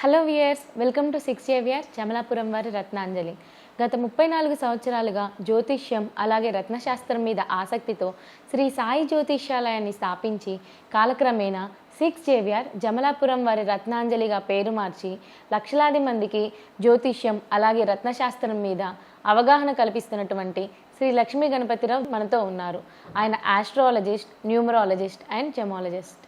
Hello viewers welcome to six ఏవియర్ Chamalapuram వారి రత్నాంజలి. గత ముప్పై నాలుగు సంవత్సరాలుగా జ్యోతిష్యం అలాగే రత్నశాస్త్రం మీద ఆసక్తితో శ్రీ సాయి జ్యోతిష్యాలయాన్ని స్థాపించి కాలక్రమేణా సిక్స్ జేవియర్ జమలాపురం వారి రత్నాంజలిగా పేరు మార్చి లక్షలాది మందికి జ్యోతిష్యం అలాగే రత్నశాస్త్రం మీద అవగాహన కల్పిస్తున్నటువంటి శ్రీ లక్ష్మీ గణపతిరావు మనతో ఉన్నారు. ఆయన astrologist numerologist and gemmologist.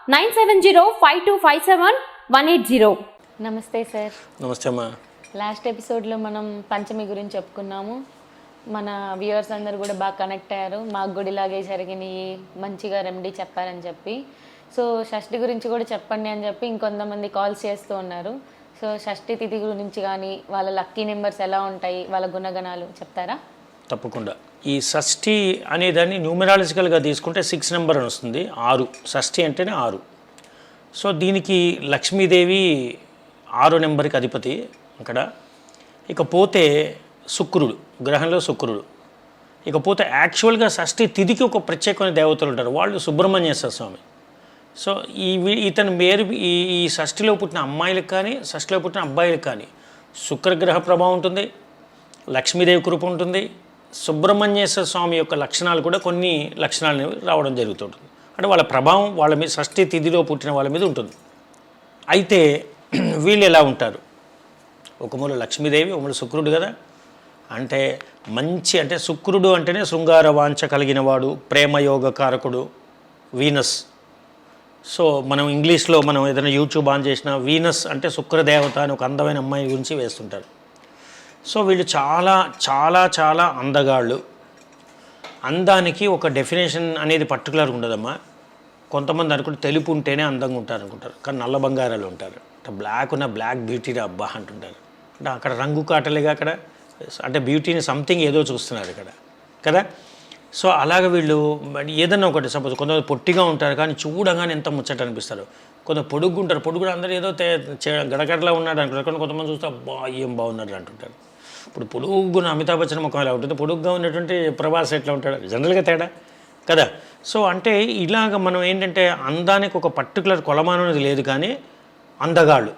nine seven zero five two five seven one eight zero. నమస్తే సార్. నమస్తే అమ్మా. లాస్ట్ ఎపిసోడ్లో మనం పంచమి గురించి చెప్పుకున్నాము. మన వ్యూవర్స్ అందరు కూడా బాగా కనెక్ట్ అయ్యారు. మాకు కూడా ఇలాగే జరిగినాయి. మంచిగా రెమెడీ చెప్పారని చెప్పి. సో షష్ఠి గురించి కూడా చెప్పండి అని చెప్పి ఇంకొంతమంది కాల్స్ చేస్తూ ఉన్నారు. సో షష్ఠి తిథి గురించి కానీ వాళ్ళ లక్కీ నెంబర్స్ ఎలా ఉంటాయి వాళ్ళ గుణగణాలు చెప్తారా? తప్పకుండా. ఈ షష్ఠి అనేదాన్ని న్యూమరాలజికల్గా తీసుకుంటే సిక్స్ నెంబర్ అని వస్తుంది. ఆరు. షష్ఠి అంటేనే ఆరు. సో దీనికి లక్ష్మీదేవి ఆరో నెంబర్కి అధిపతి అక్కడ. ఇకపోతే శుక్రుడు గ్రహంలో శుక్రుడు. ఇకపోతే యాక్చువల్గా షష్ఠి తిథికి ఒక ప్రత్యేకమైన దేవతలు ఉంటారు. వాళ్ళు సుబ్రహ్మణ్యేశ్వర స్వామి. సో ఈ ఇతని మేరు ఈ ఈ షష్ఠిలో పుట్టిన అమ్మాయిలకు కానీ షష్ఠిలో పుట్టిన అబ్బాయిలకు కానీ శుక్రగ్రహ ప్రభావం ఉంటుంది లక్ష్మీదేవి కృప ఉంటుంది సుబ్రహ్మణ్యేశ్వర స్వామి యొక్క లక్షణాలు కూడా కొన్ని లక్షణాలు రావడం జరుగుతుంటుంది. అంటే వాళ్ళ ప్రభావం వాళ్ళ మీద షష్ఠి తిథిలో పుట్టిన వాళ్ళ మీద ఉంటుంది. అయితే వీళ్ళు ఎలా ఉంటారు? ఒక మూల లక్ష్మీదేవి ఒక మూల శుక్రుడు కదా. అంటే మంచి అంటే శుక్రుడు అంటేనే శృంగార వాంఛ కలిగిన వాడు ప్రేమయోగ కారకుడు వీనస్. సో మనం ఇంగ్లీష్లో మనం ఏదైనా యూట్యూబ్ ఆన్ చేసినా వీనస్ అంటే శుక్రదేవత అని ఒక అందమైన అమ్మాయి గురించి వేస్తుంటారు. సో వీళ్ళు చాలా చాలా చాలా అందగాళ్ళు. అందానికి ఒక డెఫినేషన్ అనేది పర్టికులర్గా ఉండదమ్మా. కొంతమంది అనుకుంటే తెలుపు ఉంటేనే అందంగా ఉంటారు అనుకుంటారు. కానీ నల్ల బంగారాలు ఉంటారు. అంటే బ్లాక్ ఉన్న బ్లాక్ బ్యూటీ అబ్బా అంటుంటారు. అంటే అక్కడ రంగు కాటలేగా అక్కడ అంటే బ్యూటీని సంథింగ్ ఏదో చూస్తున్నారు ఇక్కడ. కదా? సో అలాగ వీళ్ళు ఏదన్నా ఒకటి సపోజ్ కొంతమంది పొట్టిగా ఉంటారు కానీ చూడగానే ఎంత ముచ్చట అనిపిస్తారు. కొంత పొడుగు ఉంటారు పొడుగు కూడా అందరూ ఏదో తే- చే- గడగడలా ఉన్నాడు అనుకుంటారు. కానీ కొంతమంది చూస్తే అబ్బా ఏం బాగున్నారు అంటుంటారు. ఇప్పుడు పొడుగున అమితాబ్ బచ్చన్ ముఖం ఎలా ఉంటుంది పొడుగ్గా ఉన్నటువంటి ప్రభాస్ ఎట్లా ఉంటాడు జనరల్గా తేడా కదా? సో అంటే ఇలాగ మనం ఏంటంటే అందానికి ఒక పర్టికులర్ కొలమానం అనేది లేదు కానీ అందగాళ్ళు.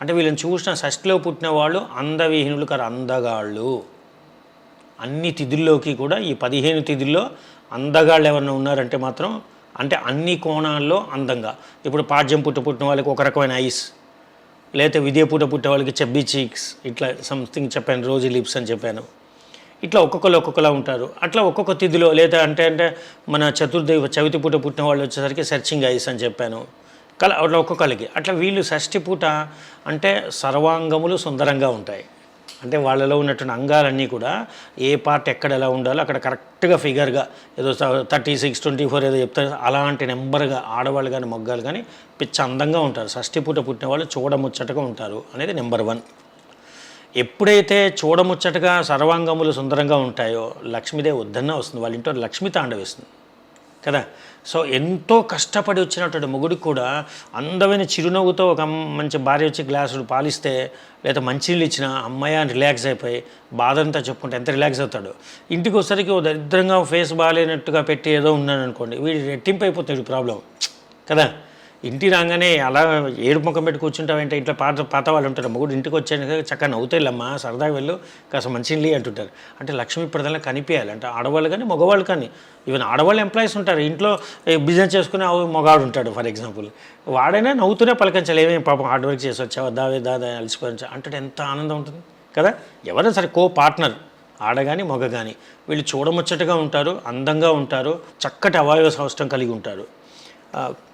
అంటే వీళ్ళని చూసిన షష్టిలో పుట్టిన వాళ్ళు అందవిహీనులు కాదు అందగాళ్ళు. అన్ని తిథుల్లోకి కూడా ఈ పదిహేను తిథుల్లో అందగాళ్ళు ఎవరైనా ఉన్నారంటే మాత్రం అంటే అన్ని కోణాల్లో అందంగా. ఇప్పుడు పాడ్యం పుట్ట పుట్టిన వాళ్ళకి ఒక రకమైన ఐస్. లేకపోతే విద్య పుట్టే వాళ్ళకి చెబ్బీ చీక్స్ ఇట్లా సంథింగ్ చెప్పాను రోజు లిప్స్ అని చెప్పాను. ఇట్లా ఒక్కొక్కరు ఒక్కొక్కలా ఉంటారు. అట్లా ఒక్కొక్క తిథిలో లేదా అంటే అంటే మన చతుర్థి చవితి పూట పుట్టిన వాళ్ళు వచ్చేసరికి సెర్చింగ్ ఐస్ అని చెప్పాను. కల అట్లా ఒక్కొక్కరికి అట్లా వీళ్ళు షష్ఠి పూట అంటే సర్వాంగములు సుందరంగా ఉంటాయి. అంటే వాళ్ళలో ఉన్నటువంటి అంగాలన్నీ కూడా ఏ పార్ట్ ఎక్కడ ఎలా ఉండాలో అక్కడ కరెక్ట్గా ఫిగర్గా ఏదో థర్టీ సిక్స్ ట్వంటీ ఫోర్ ఏదో చెప్తారు. అలాంటి నెంబర్గా ఆడవాళ్ళు కానీ మొగ్గాలు కానీ పిచ్చ అందంగా ఉంటారు. షష్టి పూట పుట్టిన వాళ్ళు చూడముచ్చటగా ఉంటారు అనేది నెంబర్ వన్. ఎప్పుడైతే చూడముచ్చటగా సర్వాంగములు సుందరంగా ఉంటాయో లక్ష్మీదేవి ఉద్దన్న వస్తుంది. వాళ్ళ ఇంట్లో లక్ష్మి తాండవిస్తుంది. కదా? సో ఎంతో కష్టపడి వచ్చినటువంటి మొగుడికి కూడా అందమైన చిరునవ్వుతో ఒక మంచి భార్య వచ్చి గ్లాసులు పాలిస్తే లేదా మంచినీళ్ళు ఇచ్చిన అమ్మాయి అని రిలాక్స్ అయిపోయి బాధంతా చెప్పుకుంటే ఎంత రిలాక్స్ అవుతాడు? ఇంటికి వచ్చేసరికి ఓ దరిద్రంగా ఫేస్ బాగాలేనట్టుగా పెట్టి ఏదో ఉన్నాను అనుకోండి వీడి రెట్టింపు అయిపోతాడు ప్రాబ్లం కదా? ఇంటి రాగానే అలా ఏడు ముఖం పెట్టి కూర్చుంటావంటే ఇంట్లో పాత పాత వాళ్ళు ఉంటారు. మొగుడు ఇంటికి వచ్చాక చక్కగా నవ్వుతాయిలమ్మా సరదాగా వెళ్ళు కాస్త మంచిని అంటుంటారు. అంటే లక్ష్మీ ప్రధాన కనిపించాలి. అంటే ఆడవాళ్ళు కానీ మగవాళ్ళు కానీ ఈవెన్ ఆడవాళ్ళు ఎంప్లాయీస్ ఉంటారు. ఇంట్లో బిజినెస్ చేసుకునే ఆ మగాడు ఉంటాడు ఫర్ ఎగ్జాంపుల్. వాడైనా నవ్వుతూనే పలకరించాలి. ఏమేమి పాపం హార్డ్ వర్క్ చేసి వచ్చావా దావే దాదా అలసిపోయించా? అంటే ఎంత ఆనందం ఉంటుంది కదా? ఎవరైనా సరే కో పార్ట్నర్ ఆడ కానీ మగ కానీ వీళ్ళు చూడముచ్చటగా ఉంటారు అందంగా ఉంటారు చక్కటి అవయవ సౌష్టం కలిగి ఉంటారు.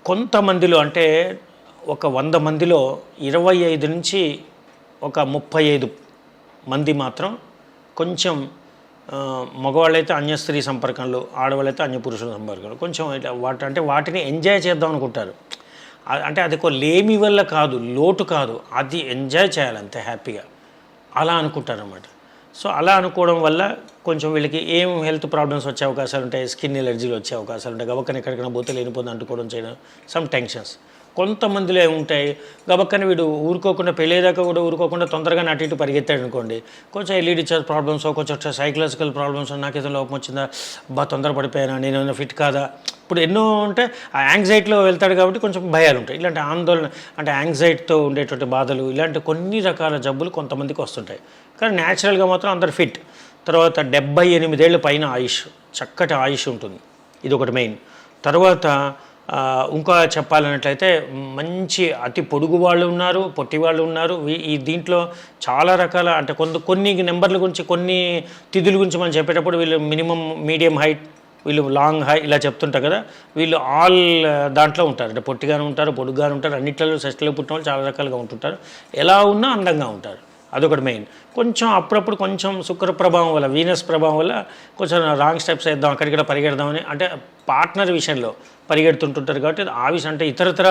కొంతమందిలో అంటే ఒక వంద మందిలో ఇరవై ఐదు నుంచి ఒక ముప్పై ఐదు మంది మాత్రం కొంచెం మగవాళ్ళైతే అన్య స్త్రీ సంపర్కంలో ఆడవాళ్ళైతే అన్య పురుషుల సంపర్కంలో. కొంచెం ఇట్లా వాటి అంటే వాటిని ఎంజాయ్ చేద్దాం అనుకుంటారు. అంటే అది ఒక లేమి వల్ల కాదు లోటు కాదు. అది ఎంజాయ్ చేయాలంతే హ్యాపీగా. అలా అనుకుంటారు అనమాట సో అలా అనుకోవడం వల్ల కొంచెం వీళ్ళకి ఏం హెల్త్ ప్రాబ్లమ్స్ వచ్చే అవకాశాలు ఉంటాయి స్కిన్ ఎలర్జీలు వచ్చే అవకాశాలు ఉంటాయి గబక్కన ఎక్కడికైనా బోతలు లేనిపోతుంది అంటుకోవడం చేయడం సమ్ టెన్షన్స్. కొంతమందిలో ఉంటాయి. గబక్కన వీడు ఊరుకోకుండా పెళ్ళేదాకా కూడా ఊరుకోకుండా తొందరగా అటు ఇటు పరిగెత్తాడు అనుకోండి. కొంచెం ఎల్ఈడి చార్జ్ ప్రాబ్లమ్స్ కొంచెం సైకలాజికల్ ప్రాబ్లమ్స్ నాకు ఏదో లోపం వచ్చిందా? బా తొందర పడిపోయానా? నేను ఏమైనా ఫిట్ కాదా? ఇప్పుడు ఎన్నో ఉంటే ఆ యాంగ్జైటీలో వెళ్తాడు కాబట్టి కొంచెం భయాలు ఉంటాయి. ఇలాంటి ఆందోళన అంటే యాంగ్జైటీతో ఉండేటువంటి బాధలు ఇలాంటి కొన్ని రకాల జబ్బులు కొంతమందికి వస్తుంటాయి. కానీ న్యాచురల్గా మాత్రం అందరు ఫిట్. తర్వాత డెబ్బై ఎనిమిదేళ్ళ పైన ఆయుష్ చక్కటి ఆయుష్ ఉంటుంది. ఇది ఒకటి మెయిన్. తర్వాత ఇంకా చెప్పాలన్నట్లయితే మంచి అతి పొడుగు వాళ్ళు ఉన్నారు పొట్టి వాళ్ళు ఉన్నారు. ఈ దీంట్లో చాలా రకాల అంటే కొంత కొన్ని నెంబర్ల గురించి కొన్ని తిథుల గురించి మనం చెప్పేటప్పుడు వీళ్ళు మినిమం మీడియం హైట్ వీళ్ళు లాంగ్ హై ఇలా చెప్తుంటారు కదా. వీళ్ళు ఆల్ దాంట్లో ఉంటారు. అంటే పొట్టిగానే ఉంటారు పొడుగ్గానే ఉంటారు. అన్నిట్లలో సెస్ట్లో పుట్టిన వాళ్ళు చాలా రకాలుగా ఉంటుంటారు. ఎలా ఉన్నా అందంగా ఉంటారు. అదొకటి మెయిన్. కొంచెం అప్పుడప్పుడు కొంచెం శుక్ర ప్రభావం వల్ల వీనస్ ప్రభావం వల్ల కొంచెం రాంగ్ స్టెప్స్ వేద్దాం అక్కడిక్కడ పరిగెడదామని. అంటే పార్ట్నర్ విషయంలో పరిగెడుతుంటుంటారు కాబట్టి ఆవిష్ అంటే ఇతరతర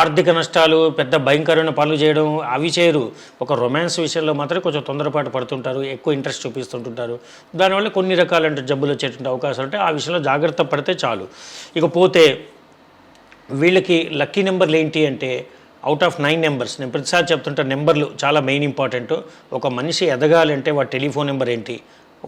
ఆర్థిక నష్టాలు పెద్ద భయంకరమైన పనులు చేయడం అవి చేయరు. ఒక రొమాన్స్ విషయంలో మాత్రం కొంచెం తొందరపాటు పడుతుంటారు ఎక్కువ ఇంట్రెస్ట్ చూపిస్తుంటుంటారు. దానివల్ల కొన్ని రకాలంటే జబ్బులు వచ్చేటువంటి అవకాశాలు ఉంటాయి. ఆ విషయంలో జాగ్రత్త పడితే చాలు. ఇకపోతే వీళ్ళకి లక్కీ నెంబర్లు ఏంటి అంటే అవుట్ ఆఫ్ నైన్ నెంబర్స్ నేను ప్రతిసారి చెప్తుంటా నెంబర్లు చాలా మెయిన్ ఇంపార్టెంట్ ఒక మనిషి ఎదగాలంటే వాడి టెలిఫోన్ నెంబర్ ఏంటి?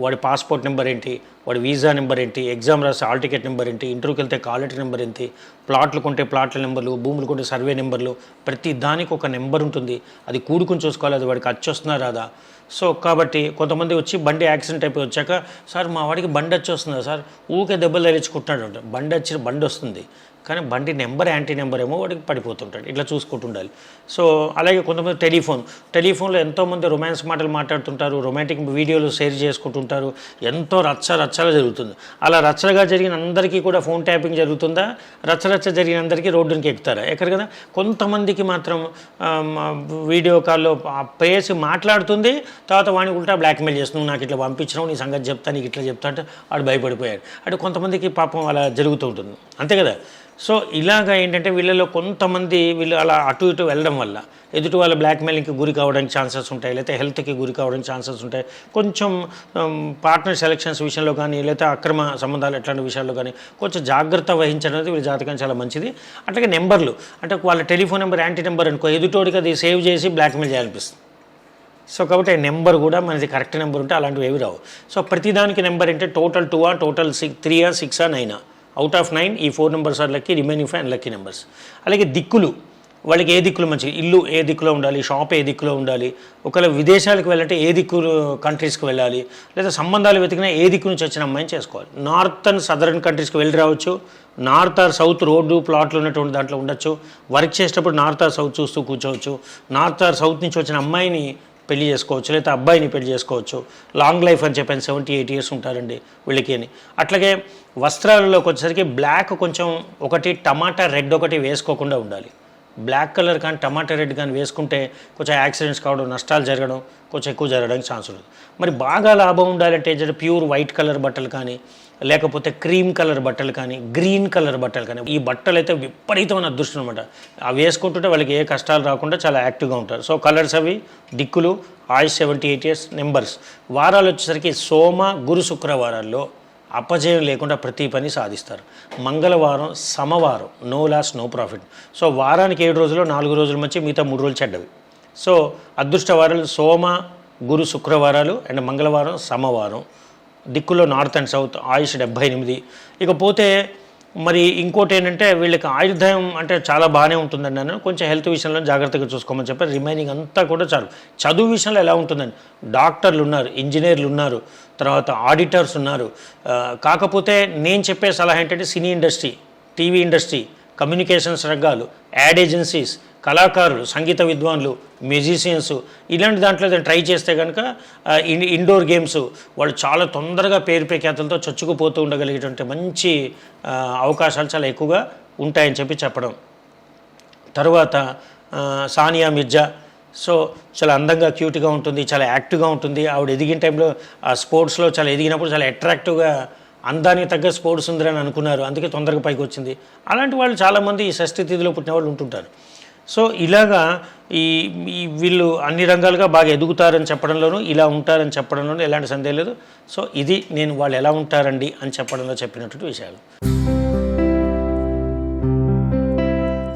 వాడి పాస్పోర్ట్ నెంబర్ ఏంటి వాడి వీసా నెంబర్ ఏంటి ఎగ్జామ్ రాసే హాల్ టికెట్ నెంబర్ ఏంటి ఇంటర్వ్యూకి వెళ్తే కాలెటర్ నెంబర్ ఏంటి ప్లాట్లు కొంటే ప్లాట్ల నెంబర్లు భూములు కొంటే సర్వే నెంబర్లు ప్రతి దానికి ఒక నెంబర్ ఉంటుంది. అది కూడుకుని చూసుకోవాలి అది వాడికి అచ్చి వస్తుందా రాదా? సో కాబట్టి కొంతమంది వచ్చి బండి యాక్సిడెంట్ అయిపోయి వచ్చాక సార్ మా వాడికి బండి వచ్చి వస్తుందా సార్? ఊకే దెబ్బలు తగిలించుకుంటున్నాడు. బండి వచ్చి బండి వస్తుంది కానీ బండి నెంబర్ యాంటీ నెంబర్ ఏమో వాడికి పడిపోతుంటాడు. ఇట్లా చూసుకుంటుండాలి. సో అలాగే కొంతమంది టెలిఫోన్. టెలిఫోన్లో ఎంతోమంది రొమాన్స్ మాటలు మాట్లాడుతుంటారు రొమాంటిక్ వీడియోలు షేర్ చేసుకుంటుంటారు. ఎంతో రచ్చ రచ్చగా జరుగుతుంది. అలా రచ్చగా జరిగిన అందరికీ కూడా ఫోన్ ట్యాపింగ్ జరుగుతుందా? రచ్చ రచ్చ జరిగిన అందరికీ రోడ్డునికి ఎక్కుతారా? ఎక్కడ కదా? కొంతమందికి మాత్రం వీడియో కాల్లో పేసి మాట్లాడుతుంది తర్వాత వాడిని ఉల్టా బ్లాక్మెయిల్ చేస్తున్నావు నాకు ఇట్లా పంపించినావు నీ సంగతి చెప్తా నీకు ఇట్లా చెప్తా అంటే వాడు భయపడిపోయాడు. అంటే కొంతమందికి పాపం అలా జరుగుతూ ఉంటుంది. అంతే కదా? సో ఇలాగ ఏంటంటే వీళ్ళలో కొంతమంది వీళ్ళు అలా అటు ఇటు వెళ్ళడం వల్ల ఎదుటి వాళ్ళ బ్లాక్మెయిలింగ్కి గురి కావడానికి ఛాన్సెస్ ఉంటాయి లేకపోతే హెల్త్కి గురి కావడానికి ఛాన్సెస్ ఉంటాయి. కొంచెం పార్ట్నర్ సెలక్షన్స్ విషయంలో కానీ లేకపోతే అక్రమ సంబంధాలు ఎట్లాంటి విషయాల్లో కానీ కొంచెం జాగ్రత్త వహించడం అనేది వీళ్ళ జాతకం చాలా మంచిది. అట్లాగే నెంబర్లు అంటే వాళ్ళ టెలిఫోన్ నెంబర్ యాంటీ నెంబర్ అనుకో ఎదుటోడికి అది సేవ్ చేసి బ్లాక్మెయిల్ చేయాలనిపిస్తుంది. సో కాబట్టి నెంబర్ కూడా మనది కరెక్ట్ నెంబర్ ఉంటే అలాంటివి ఏవి రావు. సో ప్రతిదానికి నెంబర్ అంటే total two uh total six three uh six uh నైనా అవుట్ ఆఫ్ నైన్ ఈ four numbers are lucky remaining five lucky numbers అలాగే దిక్కులు వాళ్ళకి ఏ దిక్కులు మంచి ఇల్లు ఏ దిక్కులో ఉండాలి? షాప్ ఏ దిక్కులో ఉండాలి? ఒకవేళ విదేశాలకు వెళ్ళాలంటే ఏ దిక్కు కంట్రీస్కి వెళ్ళాలి? లేదా సంబంధాలు వెతికినా ఏ దిక్కు నుంచి వచ్చిన అమ్మాయిని చేసుకోవాలి. నార్త్ అండ్ సదరన్ కంట్రీస్కి వెళ్ళి రావచ్చు. నార్త్ ఆర్ సౌత్ రోడ్డు ప్లాట్లు ఉన్నటువంటి దాంట్లో ఉండొచ్చు. వర్క్ చేసేటప్పుడు నార్త్ ఆర్ సౌత్ చూస్తూ కూర్చోవచ్చు. నార్త్ ఆర్ సౌత్ నుంచి వచ్చిన అమ్మాయిని పెళ్ళి చేసుకోవచ్చు లేదా అబ్బాయిని పెళ్ళి చేసుకోవచ్చు. లాంగ్ లైఫ్ అని చెప్పాను సెవెంటీ ఎయిట్ ఇయర్స్ ఉంటారండి వీళ్ళకి అని. అట్లాగే వస్త్రాలలోకి వచ్చేసరికి బ్లాక్ కొంచెం ఒకటి టమాటా రెడ్ ఒకటి వేసుకోకుండా ఉండాలి. బ్లాక్ కలర్ కానీ టమాటా రెడ్ కానీ వేసుకుంటే కొంచెం యాక్సిడెంట్స్ కావడం నష్టాలు జరగడం కొంచెం ఎక్కువ జరగడానికి ఛాన్స్ ఉంటుంది. మరి బాగా లాభం ఉండాలంటే జర ప్యూర్ వైట్ కలర్ బట్టలు కానీ లేకపోతే క్రీమ్ కలర్ బట్టలు కానీ గ్రీన్ కలర్ బట్టలు కానీ ఈ బట్టలు అయితే విపరీతమైన అదృష్టం అనమాట అవి వేసుకుంటుంటే వాళ్ళకి ఏ కష్టాలు రాకుండా చాలా యాక్టివ్గా ఉంటారు. సో కలర్స్ అవి దిక్కులు ఆయుష్ సెవెంటీ ఎయిట్ ఇయర్స్ నెంబర్స్. వారాలు వచ్చేసరికి సోమ గురు శుక్రవారాల్లో అపజయం లేకుండా ప్రతి పని సాధిస్తారు. మంగళవారం సమవారం no loss no profit. So వారానికి ఏడు రోజులు నాలుగు రోజుల మంచి మిగతా మూడు రోజులు చెడ్డవి. సో అదృష్ట వారాలు సోమ గురు శుక్రవారాలు అండ్ మంగళవారం సమవారం. దిక్కులో నార్త్ అండ్ సౌత్ ఆయుష్ డెబ్భై ఎనిమిది ఇకపోతే మరి ఇంకోటి ఏంటంటే వీళ్ళకి ఆయుర్దాయం అంటే చాలా బాగానే ఉంటుందండి నేను కొంచెం హెల్త్ విషయంలో జాగ్రత్తగా చూసుకోమని చెప్పి రిమైనింగ్ అంతా కూడా చాలు. చదువు విషయంలో ఎలా ఉంటుందండి? డాక్టర్లు ఉన్నారు ఇంజనీర్లు ఉన్నారు తర్వాత ఆడిటర్స్ ఉన్నారు. కాకపోతే నేను చెప్పే సలహా ఏంటంటే cine industry TV industry communications రంగాలు యాడ్ ఏజెన్సీస్ కళాకారులు సంగీత విద్వాన్లు మ్యూజిషియన్స్ ఇలాంటి దాంట్లో ట్రై చేస్తే కనుక ఇన్- ఇండోర్ గేమ్స్ వాళ్ళు చాలా తొందరగా పేరు ప్రఖ్యాతులతో చొచ్చుకుపోతూ ఉండగలిగేటువంటి మంచి అవకాశాలు చాలా ఎక్కువగా ఉంటాయని చెప్పి చెప్పడం. తర్వాత సానియా మిర్జా. సో చాలా అందంగా క్యూట్గా ఉంటుంది చాలా యాక్టివ్గా ఉంటుంది. ఆవిడ ఎదిగిన టైంలో ఆ స్పోర్ట్స్లో చాలా ఎదిగినప్పుడు చాలా అట్రాక్టివ్గా అందానికి తగ్గ స్పోర్ట్స్ ఉందని అనుకున్నారు. అందుకే తొందరగా పైకి వచ్చింది. అలాంటి వాళ్ళు చాలామంది ఈ షష్ఠి తిథిలో పుట్టిన వాళ్ళు ఉంటుంటారు. సో ఇలాగా ఈ వీళ్ళు అన్ని రంగాలుగా బాగా ఎదుగుతారని చెప్పడంలోనూ ఇలా ఉంటారని చెప్పడంలోనూ ఎలాంటి సందేహం లేదు. సో ఇది నేను వాళ్ళు ఎలా ఉంటారండి అని చెప్పడంలో చెప్పినటువంటి విషయాలు.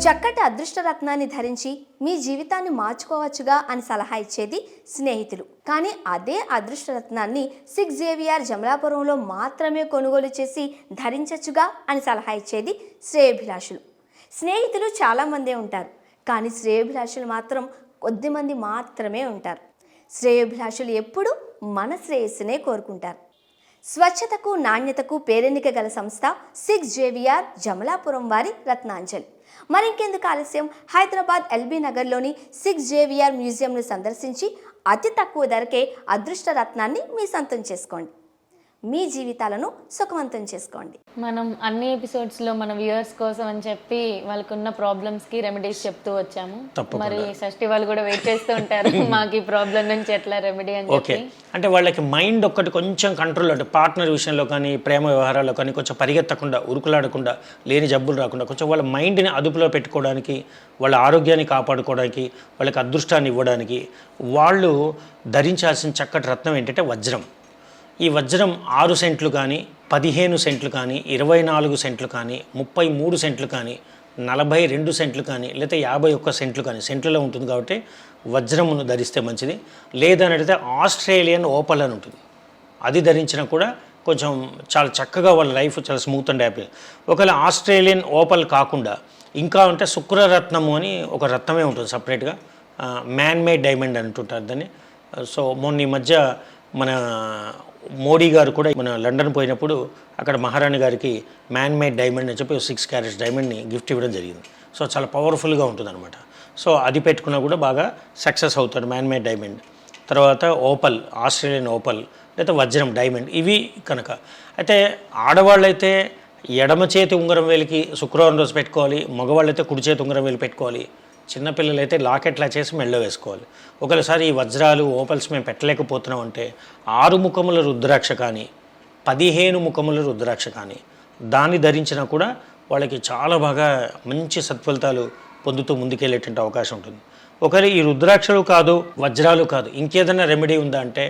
చక్కటి అదృష్ట రత్నాన్ని ధరించి మీ జీవితాన్ని మార్చుకోవచ్చుగా అని సలహా ఇచ్చేది స్నేహితులు. కానీ అదే అదృష్ట రత్నాన్ని సిక్స్ జేవిఆర్ జమలాపురంలో మాత్రమే కొనుగోలు చేసి ధరించచ్చుగా అని సలహా ఇచ్చేది శ్రేయభిలాషులు. స్నేహితులు చాలామందే ఉంటారు. కానీ శ్రేయభిలాషులు మాత్రం కొద్దిమంది మాత్రమే ఉంటారు. శ్రేయోభిలాషులు ఎప్పుడూ మన శ్రేయస్సునే కోరుకుంటారు. స్వచ్ఛతకు నాణ్యతకు పేరెన్నిక గల సంస్థ సిక్స్ జేవిఆర్ జమలాపురం వారి రత్నాంజలి. మరింకెందుకు ఆలస్యం? హైదరాబాద్ ఎల్బీ నగర్లోని సిక్స్ జేవిఆర్ మ్యూజియంను సందర్శించి అతి తక్కువ ధరకే అదృష్ట రత్నాన్ని మీ సొంతం చేసుకోండి. మీ జీవితాలను సుఖవంతం చేసుకోండి. మనం అన్ని ఎపిసోడ్స్లో మన వ్యూవర్స్ కోసం అని చెప్పి వాళ్ళకున్న ప్రాబ్లమ్స్కి రెమెడీస్ చెప్తూ వచ్చాము. మరి షష్ఠి వాళ్ళు కూడా వెయిట్ చేస్తూ ఉంటారు. మాకు ఈ ప్రాబ్లం నుంచి ఎట్లా రెమెడీ అని ఓకే. చెప్పి. అంటే వాళ్ళకి మైండ్ ఒక్కటి కొంచెం కంట్రోల్ అంటే పార్ట్నర్ విషయంలో కానీ ప్రేమ వ్యవహారాల్లో కానీ కొంచెం పరిగెత్తకుండా ఉరుకులాడకుండా లేని జబ్బులు రాకుండా కొంచెం వాళ్ళ మైండ్ని అదుపులో పెట్టుకోవడానికి వాళ్ళ ఆరోగ్యాన్ని కాపాడుకోవడానికి వాళ్ళకి అదృష్టాన్ని ఇవ్వడానికి వాళ్ళు ధరించాల్సిన చక్కటి రత్నం ఏంటంటే వజ్రం. ఈ వజ్రం ఆరు సెంట్లు కానీ పదిహేను సెంట్లు కానీ ఇరవై నాలుగు సెంట్లు కానీ ముప్పై మూడు సెంట్లు కానీ నలభై రెండు సెంట్లు కానీ లేదా యాభై ఒక్క సెంట్లు కానీ సెంట్లలో ఉంటుంది కాబట్టి వజ్రమును ధరిస్తే మంచిది. లేదనడితే ఆస్ట్రేలియన్ ఓపల్ అని ఉంటుంది. అది ధరించినా కూడా కొంచెం చాలా చక్కగా వాళ్ళ లైఫ్ చాలా స్మూత్ అండ్ హ్యాపీ. ఒకవేళ ఆస్ట్రేలియన్ ఓపల్ కాకుండా ఇంకా ఉంటే శుక్రరత్నము అని ఒక రత్నమే ఉంటుంది సపరేట్గా. మ్యాన్ మేడ్ డైమండ్ అంటుంటారు దాన్ని. సో మొన్న ఈ మధ్య మన మోడీ గారు కూడా మన లండన్ పోయినప్పుడు అక్కడ మహారాణి గారికి మ్యాన్ మేడ్ డైమండ్ అని చెప్పి సిక్స్ క్యారెట్స్ డైమండ్ని గిఫ్ట్ ఇవ్వడం జరిగింది. సో చాలా పవర్ఫుల్గా ఉంటుంది అనమాట సో అది పెట్టుకున్నా కూడా బాగా సక్సెస్ అవుతాడు మ్యాన్ మేడ్ డైమండ్ తర్వాత ఓపల్ ఆస్ట్రేలియన్ ఓపల్ లేదా వజ్రం డైమండ్ ఇవి కనుక. అయితే ఆడవాళ్ళైతే ఎడమ చేతి ఉంగరం వేలికి శుక్రవారం రోజు పెట్టుకోవాలి మగవాళ్ళైతే కుడి చేతి ఉంగరం వేలు పెట్టుకోవాలి చిన్నపిల్లలైతే లాకెట్లా చేసి మెళ్ళ వేసుకోవాలి. ఒకసారి ఈ వజ్రాలు ఓపల్స్ మేము పెట్టలేకపోతున్నాం అంటే ఆరు ముఖముల రుద్రాక్ష కానీ పదిహేను ముఖముల రుద్రాక్ష కానీ దాన్ని ధరించినా కూడా వాళ్ళకి చాలా బాగా మంచి సత్ఫలితాలు పొందుతూ ముందుకెళ్ళేటువంటి అవకాశం ఉంటుంది. ఒకరి ఈ రుద్రాక్షలు కాదు వజ్రాలు కాదు ఇంకేదైనా రెమెడీ ఉందా అంటే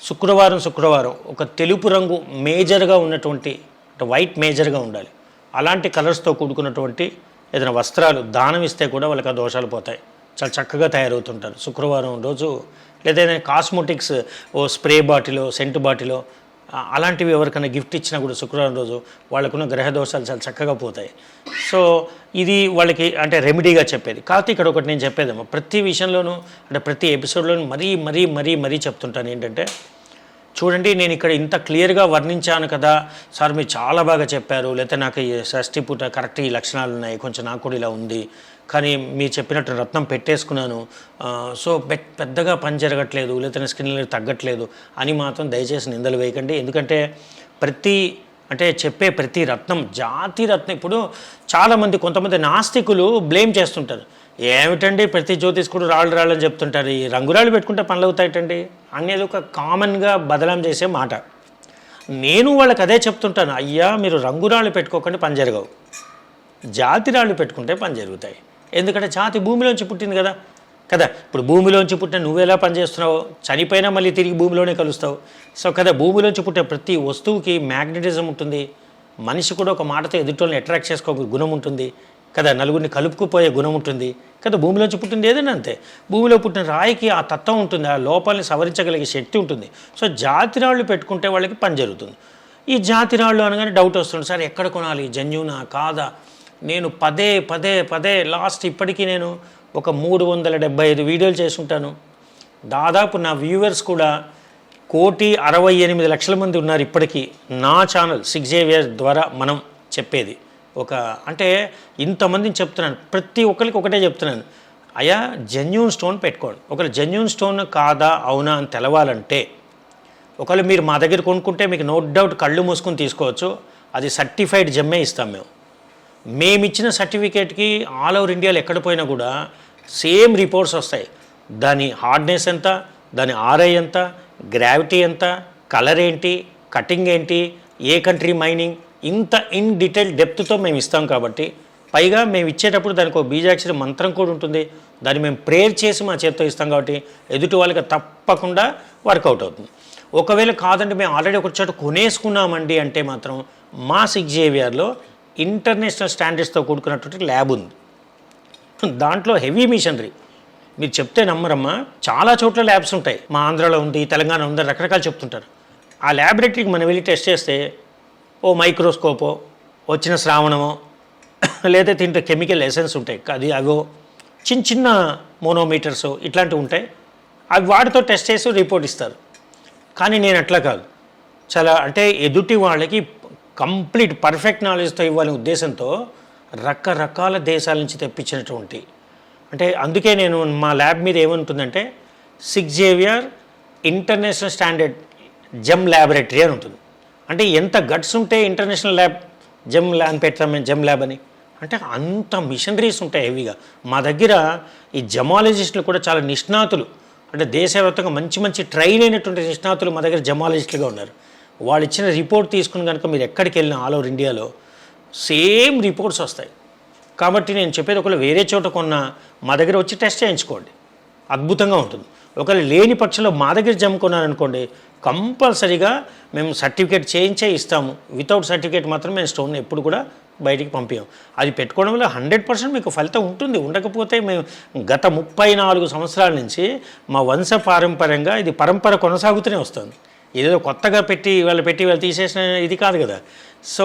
శుక్రవారం శుక్రవారం ఒక తెలుపు రంగు మేజర్గా ఉన్నటువంటి అంటే వైట్ మేజర్గా ఉండాలి. అలాంటి కలర్స్తో కూడుకున్నటువంటి ఏదైనా వస్త్రాలు దానం ఇస్తే కూడా వాళ్ళకి ఆ దోషాలు పోతాయి. చాలా చక్కగా తయారవుతుంటారు. శుక్రవారం రోజు లేదా కాస్మోటిక్స్ ఓ స్ప్రే బాటిలో సెంటు బాటిలో అలాంటివి ఎవరికైనా గిఫ్ట్ ఇచ్చినా కూడా శుక్రవారం రోజు వాళ్ళకున్న గ్రహ దోషాలు చాలా చక్కగా పోతాయి. సో ఇది వాళ్ళకి అంటే రెమెడీగా చెప్పేది. కాకపోతే ఇక్కడ ఒకటి నేను చెప్పేదేమో. ప్రతి విషయంలోనూ అంటే ప్రతి ఎపిసోడ్లోనూ మరీ మరీ మరీ మరీ చెప్తుంటాను ఏంటంటే చూడండి నేను ఇక్కడ ఇంత క్లియర్గా వర్ణించాను కదా. సార్ మీరు చాలా బాగా చెప్పారు. లేకపోతే నాకు ఈ షష్ఠి పూట కరెక్ట్ ఈ లక్షణాలు ఉన్నాయి. కొంచెం నాకు కూడా ఇలా ఉంది. కానీ మీరు చెప్పినట్టు రత్నం పెట్టేసుకున్నాను. సో పెద్దగా పని జరగట్లేదు. లేకపోతే స్కిన్ తగ్గట్లేదు అని మాత్రం దయచేసి నిందలు వేయకండి. ఎందుకంటే ప్రతి అంటే చెప్పే ప్రతి రత్నం జాతి రత్నం. ఇప్పుడు చాలామంది కొంతమంది నాస్తికులు బ్లేమ్ చేస్తుంటారు. ఏమిటండి ప్రతి జ్యోతిష్కుడు రాళ్ళు రాళ్ళని చెప్తుంటారు? ఈ రంగురాళ్ళు పెట్టుకుంటే పనులు అవుతాయటండి అనేది ఒక కామన్గా బదలాం చేసే మాట. నేను వాళ్ళకి అదే చెప్తుంటాను అయ్యా మీరు రంగురాళ్ళు పెట్టుకోకండి పని జరగవు. జాతి రాళ్ళు పెట్టుకుంటే పని జరుగుతాయి. ఎందుకంటే జాతి భూమిలోంచి పుట్టింది కదా. కదా ఇప్పుడు భూమిలోంచి పుట్టిన నువ్వెలా పనిచేస్తున్నావు చనిపోయినా మళ్ళీ తిరిగి భూమిలోనే కలుస్తావు. సో కదా భూమిలోంచి పుట్టే ప్రతి వస్తువుకి మ్యాగ్నెటిజం ఉంటుంది. మనిషి కూడా ఒక మాటతో ఎదుటోళ్ళని అట్రాక్ట్ చేసుకో గుణం ఉంటుంది. కదా నలుగురిని కలుపుకుపోయే గుణం ఉంటుంది. కదా భూమిలోంచి పుట్టింది ఏదైనా అంతే. భూమిలో పుట్టిన రాయికి ఆ తత్వం ఉంటుంది ఆ లోపాలని సవరించగలిగే శక్తి ఉంటుంది. సో జాతి రాళ్ళు పెట్టుకుంటే వాళ్ళకి పని జరుగుతుంది. ఈ జాతి రాళ్ళు అనగానే డౌట్ వస్తుంది. సార్ ఎక్కడ కొనాలి? జన్యునా? కాదా? నేను పదే పదే పదే లాస్ట్ ఇప్పటికీ నేను ఒక మూడు వందల డెబ్బై ఐదు వీడియోలు చేసుకుంటాను దాదాపు నా వ్యూవర్స్ కూడా కోటి అరవై ఎనిమిది లక్షల మంది ఉన్నారు ఇప్పటికీ నా ఛానల్ సిక్స్ జేవియర్ ద్వారా మనం చెప్పేది. ఒక అంటే ఇంతమందిని చెప్తున్నాను. ప్రతి ఒక్కరికి ఒకటే చెప్తున్నాను. అయ్యా జెన్యూన్ స్టోన్ పెట్టుకోండి. ఒకవేళ జెన్యూన్ స్టోన్ కాదా అవునా అని తెలవాలంటే ఒకవేళ మీరు మా దగ్గర కొనుక్కుంటే మీకు నో డౌట్ కళ్ళు మూసుకొని తీసుకోవచ్చు. అది సర్టిఫైడ్ జమ్మే ఇస్తాం మేము. మేమిచ్చిన సర్టిఫికేట్కి ఆల్ ఓవర్ ఇండియాలో ఎక్కడ పోయినా కూడా సేమ్ రిపోర్ట్స్ వస్తాయి. దాని హార్డ్నెస్ ఎంత దాని ఆర్ఐ ఎంత గ్రావిటీ ఎంత కలర్ ఏంటి కటింగ్ ఏంటి ఏ కంట్రీ మైనింగ్ ఇంత ఇన్ డీటెయిల్ డెప్త్తో మేము ఇస్తాం కాబట్టి పైగా మేము ఇచ్చేటప్పుడు దానికి ఒక బీజాక్షరి మంత్రం కూడా ఉంటుంది. దాన్ని మేము ప్రేయర్ చేసి మా చేత్తో ఇస్తాం కాబట్టి ఎదుటి వాళ్ళకి తప్పకుండా వర్కౌట్ అవుతుంది. ఒకవేళ కాదంటే మేము ఆల్రెడీ ఒక చోట కొనేసుకున్నామండి అంటే మాత్రం మా సిక్స్ జేవియర్లో ఇంటర్నేషనల్ స్టాండర్డ్స్తో కూడుకున్నటువంటి ల్యాబ్ ఉంది. దాంట్లో హెవీ మిషనరీ. మీరు చెప్తే నమ్మరమ్మా చాలా చోట్ల ల్యాబ్స్ ఉంటాయి. మా ఆంధ్రాలో ఉంది తెలంగాణ ఉంది రకరకాలు చెప్తుంటారు. ఆ ల్యాబొరేటరీకి మనం వెళ్ళి టెస్ట్ చేస్తే ఓ మైక్రోస్కోపో వచ్చిన శ్రావణమో లేదా దీంట్లో కెమికల్ ఎసెన్స్ ఉంటాయి అది అవో చిన్న చిన్న మోనోమీటర్స్ ఇట్లాంటివి ఉంటాయి అవి వాటితో టెస్ట్ చేసి రిపోర్ట్ ఇస్తారు. కానీ నేను అట్లా కాదు. చాలా అంటే ఎదుటి వాళ్ళకి కంప్లీట్ పర్ఫెక్ట్ నాలెడ్జ్తో ఇవ్వాలనే ఉద్దేశంతో రకరకాల దేశాల నుంచి తెప్పించినటువంటి అంటే అందుకే నేను మా ల్యాబ్ మీద ఏముంటుందంటే six JVR international standard gem laboratory అని ఉంటుంది. అంటే ఎంత గట్స్ ఉంటే ఇంటర్నేషనల్ ల్యాబ్ జెమ్ ల్యాబ్ అని పెట్టాం మేము జెమ్ ల్యాబ్ అని. అంటే అంత మిషనరీస్ ఉంటాయి హెవీగా. మా దగ్గర ఈ జమాలజిస్టులు కూడా చాలా నిష్ణాతులు. అంటే దేశవ్యాప్తంగా మంచి మంచి ట్రైన్ అయినటువంటి నిష్ణాతులు మా దగ్గర జమాలజిస్టులుగా ఉన్నారు. వాళ్ళు ఇచ్చిన రిపోర్ట్ తీసుకుని కనుక మీరు ఎక్కడికి వెళ్ళినా ఆల్ ఓవర్ ఇండియాలో సేమ్ రిపోర్ట్స్ వస్తాయి. కాబట్టి నేను చెప్పేది ఒకవేళ వేరే చోట కొన్నా మా దగ్గర వచ్చి టెస్ట్ చేయించుకోండి. అద్భుతంగా ఉంటుంది. ఒకవేళ లేని పక్షంలో మా దగ్గర జమ్ముకున్నారనుకోండి కంపల్సరీగా మేము సర్టిఫికేట్ చేయించే ఇస్తాము. వితౌట్ సర్టిఫికేట్ మాత్రం మేము స్టోన్ ఎప్పుడు కూడా బయటికి పంపించాం అది పెట్టుకోవడం వల్ల హండ్రెడ్ పర్సెంట్ మీకు ఫలితం ఉంటుంది. ఉండకపోతే మేము గత ముప్పై నాలుగు సంవత్సరాల నుంచి మా వంశ పారంపర్యంగా ఇది పరంపర కొనసాగుతూనే వస్తుంది. ఏదో కొత్తగా పెట్టి వాళ్ళు పెట్టి వాళ్ళు తీసేసిన ఇది కాదు కదా. సో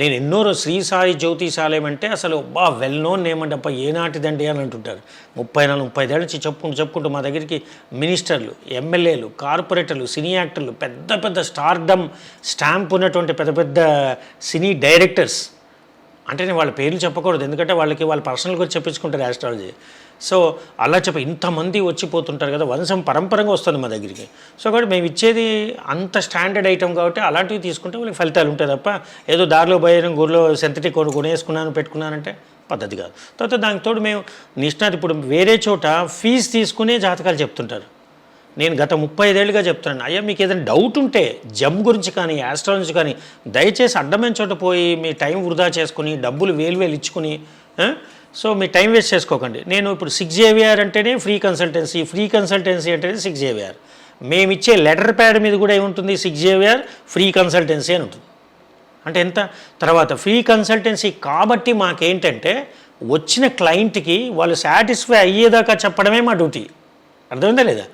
నేను ఎన్నో శ్రీ సాయి జ్యోతిషాలయం అంటే అసలు బా వెల్ నోన్ ఏమంటే అబ్బా ఏనాటిదండి అని అంటుంటారు. ముప్పై నాలుగు ముప్పై ఏళ్ళ నుంచి చెప్పుకుంటూ చెప్పుకుంటూ మా దగ్గరికి మినిస్టర్లు ఎమ్మెల్యేలు కార్పొరేటర్లు సినీ యాక్టర్లు పెద్ద పెద్ద స్టార్డమ్ స్టాంప్ ఉన్నటువంటి పెద్ద పెద్ద సినీ డైరెక్టర్స్ అంటే నేను వాళ్ళ పేర్లు చెప్పకూడదు. ఎందుకంటే వాళ్ళకి వాళ్ళ పర్సనల్ గురించి చెప్పించుకుంటారు యాస్ట్రాలజీ సో అలా చెప్ప ఇంతమంది వచ్చిపోతుంటారు కదా వంశం పరంపరంగా వస్తుంది మా దగ్గరికి. సో కాబట్టి మేము ఇచ్చేది అంత స్టాండర్డ్ ఐటమ్ కాబట్టి అలాంటివి తీసుకుంటే వాళ్ళకి ఫలితాలు ఉంటాయి తప్ప ఏదో దారిలో పోయాను గురిలో సింథటిక్ కొను కొనేసుకున్నాను పెట్టుకున్నానంటే పద్ధతి కాదు. తర్వాత దానికి తోడు మేము నిష్ణాత్ ఇప్పుడు వేరే చోట ఫీజు తీసుకునే జాతకాలు చెప్తుంటారు. నేను గత ముప్పై ఐదేళ్ళుగా చెప్తున్నాను. అయ్యా మీకు ఏదైనా డౌట్ ఉంటే జమ్ గురించి కానీ యాస్ట్రాలజీ కానీ దయచేసి అడ్డమైన చోట పోయి మీ టైం వృధా చేసుకుని డబ్బులు వేలు వేలు ఇచ్చుకుని సో మీ టైం వేస్ట్ చేసుకోకండి. నేను ఇప్పుడు సిక్స్ జేవిఆర్ అంటేనే ఫ్రీ కన్సల్టెన్సీ ఫ్రీ కన్సల్టెన్సీ అంటేనే సిక్స్ జేవిఆర్ మేము ఇచ్చే లెటర్ ప్యాడ్ మీద కూడా ఏముంటుంది? సిక్స్ జేవిఆర్ ఫ్రీ కన్సల్టెన్సీ అని ఉంటుంది. అంటే ఎంత? తర్వాత ఫ్రీ కన్సల్టెన్సీ కాబట్టి మాకేంటంటే వచ్చిన క్లయింట్కి వాళ్ళు సాటిస్ఫై అయ్యేదాకా చెప్పడమే మా డ్యూటీ అర్థమైందా లేదా?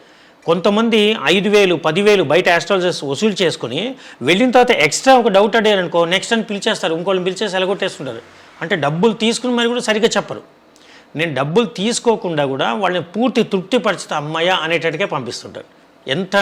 కొంతమంది ఐదు వేలు పదివేలు బయట ఆస్ట్రాలజర్స్ వసూలు చేసుకుని వెళ్ళిన తర్వాత ఎక్స్ట్రా ఒక డౌట్ అడిగారు అనుకో నెక్స్ట్ అని పిలిచేస్తారు ఇంకోళ్ళని పిలిచేసి ఎలగొట్టేస్తుంటారు. అంటే డబ్బులు తీసుకుని మరి కూడా సరిగ్గా చెప్పరు. నేను డబ్బులు తీసుకోకుండా కూడా వాళ్ళని పూర్తి తృప్తిపరిచితే అమ్మాయ అనేటట్టుగా పంపిస్తుంటారు. ఎంత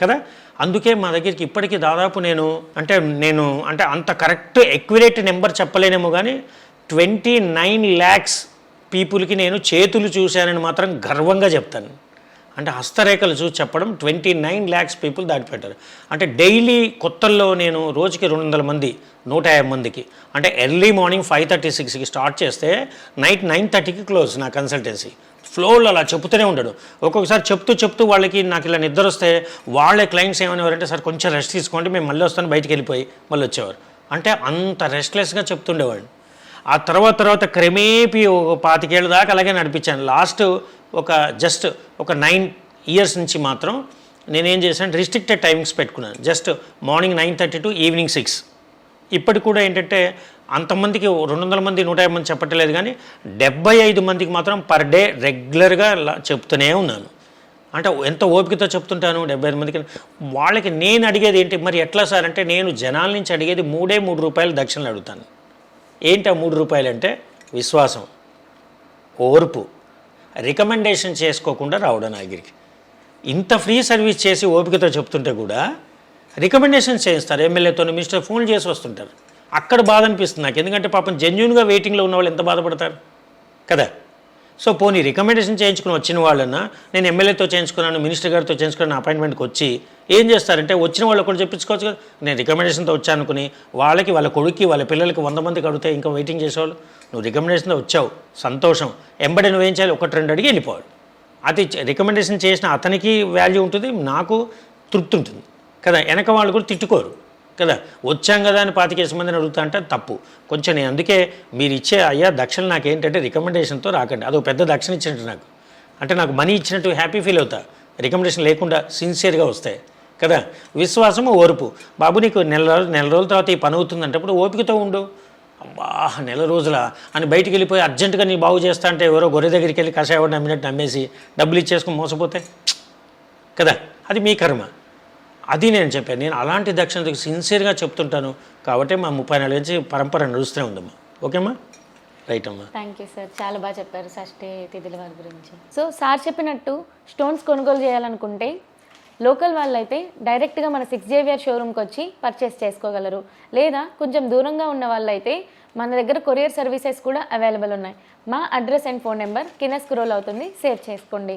కదా? అందుకే మా దగ్గరికి ఇప్పటికీ దాదాపు నేను అంటే నేను అంటే అంత కరెక్ట్ ఎక్యురేట్ నెంబర్ చెప్పలేనేమో కానీ ట్వంటీ నైన్ ల్యాక్స్ పీపుల్కి నేను చేతులు చూశానని మాత్రం గర్వంగా చెప్తాను. అంటే హస్తరేఖలు చూసి చెప్పడం ట్వంటీ నైన్ ల్యాక్స్ పీపుల్ దాటిపెట్టారు అంటే డైలీ కొత్తల్లో నేను రోజుకి రెండు వందల మంది నూట యాభై మందికి అంటే ఎర్లీ మార్నింగ్ ఫైవ్ థర్టీ సిక్స్కి స్టార్ట్ చేస్తే నైట్ నైన్ థర్టీకి క్లోజ్ నా కన్సల్టెన్సీ. ఫ్లోలో అలా చెప్తూనే ఉండడు. ఒక్కొక్కసారి చెప్తూ చెప్తూ వాళ్ళకి నాకు ఇలా నిద్ర వస్తే వాళ్ళే క్లయింట్స్ ఏమనేవారంటే సార్ కొంచెం రెస్ట్ తీసుకోండి మేము మళ్ళీ వస్తాను బయటికి వెళ్ళిపోయి మళ్ళీ వచ్చేవారు. అంటే అంత రెస్ట్లెస్గా చెప్తుండేవాడు ఆ తర్వాత తర్వాత క్రమేపీ ఒక పాతికేళ్ళ దాకా అలాగే నడిపించాను. లాస్ట్ ఒక జస్ట్ ఒక నైన్ ఇయర్స్ నుంచి మాత్రం నేనేం చేశాను రిస్ట్రిక్టెడ్ టైమింగ్స్ పెట్టుకున్నాను. Just morning nine thirty to evening six. ఇప్పటికి కూడా ఏంటంటే అంతమందికి రెండు వందల మంది నూట యాభై మంది చెప్పట్లేదు కానీ డెబ్బై ఐదు మందికి మాత్రం పర్ డే రెగ్యులర్గా చెప్తూనే ఉన్నాను. అంటే ఎంత ఓపికతో చెప్తుంటాను డెబ్బై ఐదు మందికి? వాళ్ళకి నేను అడిగేది ఏంటి? మరి ఎట్లా సార్? అంటే నేను జనాల నుంచి అడిగేది మూడే మూడు రూపాయలు దక్షిణలు అడుగుతాను. ఏంటి ఆ మూడు రూపాయలు అంటే విశ్వాసం ఓర్పు. రికమెండేషన్ చేసుకోకుండా రావడం ఆగిరికి ఇంత ఫ్రీ సర్వీస్ చేసి ఓపికతో చెప్తుంటే కూడా రికమెండేషన్ చేయిస్తారు. ఎమ్మెల్యేతో మినిస్టర్ ఫోన్ చేసి వస్తుంటారు. అక్కడ బాధ అనిపిస్తుంది నాకు. ఎందుకంటే పాపం జెన్యున్గా వెయిటింగ్లో ఉన్న వాళ్ళు ఎంత బాధపడతారు? కదా? సో పోనీ రికమెండేషన్ చేయించుకుని వచ్చిన వాళ్ళన్నా నేను ఎమ్మెల్యేతో చేయించుకున్నాను మినిస్టర్ గారితో చేయించుకున్నాను అపాయింట్మెంట్కి వచ్చి ఏం చేస్తారంటే వచ్చిన వాళ్ళు కూడా చెప్పించుకోవచ్చు కదా. నేను రికమెండేషన్తో వచ్చానుకుని వాళ్ళకి వాళ్ళ కొడుక్కి వాళ్ళ పిల్లలకి వంద మందికి అడిగితే ఇంకా వెయిటింగ్ చేసేవాళ్ళు. నువ్వు రికమెండేషన్తో వచ్చావు సంతోషం. ఎంబడి నువ్వేం చేయాలి? ఒకటి రెండు అడిగి వెళ్ళిపోవాలి. అది రికమెండేషన్ చేసిన అతనికి వాల్యూ ఉంటుంది నాకు తృప్తి ఉంటుంది. కదా వెనక వాళ్ళు కూడా తిట్టుకోరు. కదా వచ్చాం కదా అని పాతికేసి మందిని అడుగుతా అంటే తప్పు. కొంచెం నేను అందుకే మీరు ఇచ్చే అయ్యా దక్షిణ నాకు ఏంటంటే రికమెండేషన్తో రాకండి. అదో పెద్ద దక్షిణ ఇచ్చినట్టు నాకు. అంటే నాకు మనీ ఇచ్చినట్టు హ్యాపీ ఫీల్ అవుతా. రికమెండేషన్ లేకుండా సిన్సియర్గా వస్తాయి. కదా విశ్వాసము ఓర్పు. బాబు నీకు నెల రోజులు నెల రోజుల తర్వాత ఈ పని అవుతుందంటప్పుడు ఓపికతో ఉండు. అబ్బా నెల రోజుల అని బయటికి వెళ్ళిపోయి అర్జెంటుగా నీ బాగు చేస్తా అంటే ఎవరో గొర్రె దగ్గరికి వెళ్ళి కషాయం నమ్మినట్టు నమ్మేసి డబ్బులు ఇచ్చేసుకుని మోసపోతే? కదా అది మీ కర్మ. అది నేను చెప్పాను. నేను అలాంటి దక్షిణతకు సిన్సియర్గా చెప్తుంటాను. కాబట్టి మా ముప్పై నాలుగు నుంచి పరంపర నడుస్తూనే ఉందమ్మా. ఓకేమ్మా? రైట్ అమ్మా. థ్యాంక్ యూ సార్ చాలా బాగా చెప్పారు షష్ఠి తిథుల వారి గురించి. సో సార్ చెప్పినట్టు స్టోన్స్ కొనుగోలు చేయాలనుకుంటే లోకల్ వాళ్ళైతే డైరెక్ట్గా మన సిక్స్ జేవియర్ షోరూమ్కి వచ్చి పర్చేస్ చేసుకోగలరు. లేదా కొంచెం దూరంగా ఉన్న వాళ్ళైతే మన దగ్గర కొరియర్ సర్వీసెస్ కూడా అవైలబుల్ ఉన్నాయి. మా అడ్రస్ అండ్ ఫోన్ నెంబర్ కింద స్క్రోల్ అవుతుంది. సేవ్ చేసుకోండి.